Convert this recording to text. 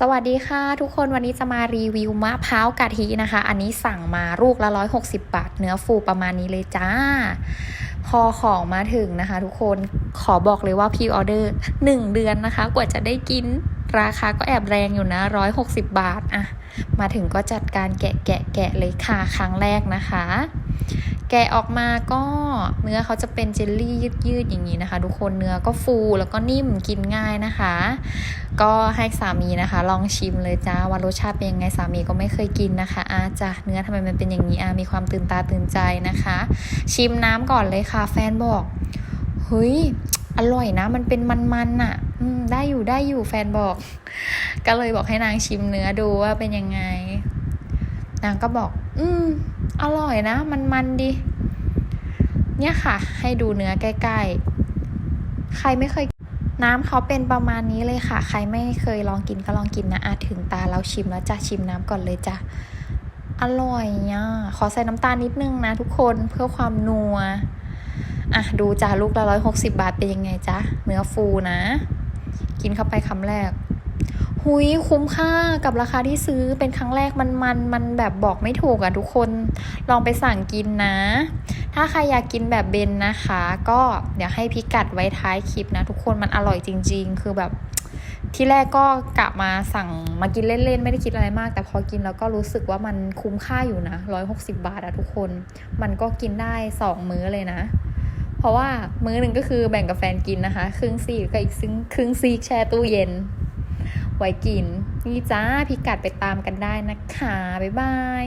สวัสดีค่ะ ทุกคนวันนี้จะมารีวิวมะพร้าวกะทินะคะ อันนี้สั่งมาลูกละ 160 บาท เนื้อฟูประมาณนี้เลยจ้า พอของมาถึงนะคะ ทุกคนขอบอกเลยว่าพีออเดอร์ 1 เดือนนะคะ กว่าจะได้กินราคาก็แอบแรงอยู่นะ 160 บาทอะมาถึงก็จัดการแกะแกะแกะเลยค่ะครั้งแรกนะคะ แกะออกมาก็เนื้อเขาจะเป็นเจลลี่ยืดๆอย่างนี้นะคะ ทุกคนเนื้อก็ฟูแล้วก็นิ่มกินง่ายนะคะ ก็ให้สามีนะคะ ลองชิมเลยจ้าว่ารสชาติเป็นยังไงสามีก็ไม่เคยกินนะคะอาจ้ะเนื้อทำไมมันเป็นอย่างนี้อามีความตื่นตาตื่นใจนะคะ ชิมน้ำก่อนเลยค่ะ แฟนบอกเฮ้ยอร่อยนะ มันเป็นมันๆน่ะได้อยู่ได้อยู่แฟนบอก ก็เลยบอกให้นางชิมเนื้อดูว่าเป็นยังไง นางก็บอก อืม อร่อยนะ มันมันดี เนี่ยค่ะ ให้ดูเนื้อใกล้ๆ ใครไม่เคย น้ำเขาเป็นประมาณนี้เลยค่ะ ใครไม่เคยลองกินก็ลองกินนะอาถึงตาเราชิมแล้วจะชิมน้ำก่อนเลยจ้ะ อร่อยอะ ขอใส่น้ำตาลนิดนึงนะทุกคนเพื่อความนัว อะ ดูจ้าลูกละร้อยหกสิบาทเป็นยังไงจ๊ะเนื้อฟูนะ กินเข้าไปคำแรก หุยคุ้มค่ากับราคาที่ซื้อเป็นครั้งแรกมันมันมันแบบบอกไม่ถูกอะทุกคนลองไปสั่งกินนะ ถ้าใครอยากกินแบบเบนนะคะ ก็เดี๋ยวให้พิกัดไว้ท้ายคลิปนะ ทุกคนมันอร่อยจริง ๆ คือแบบที่แรกก็กะมาสั่งมากินเล่นๆ ไม่ได้คิดอะไรมาก แต่พอกินแล้วก็รู้สึกว่ามันคุ้มค่าอยู่นะร้อยหกสิบาทอะทุกคน มันก็กินได้สองมื้อเลยนะ เพราะว่ามื้อหนึ่งก็คือแบ่งกับแฟนกินนะคะ ครึ่งซีกกับอีกซึ่งครึ่งซีกแช่ตู้เย็น ไว้กิน นี่จ้าพิกัดไปตามกันได้นะคะ บ๊ายบาย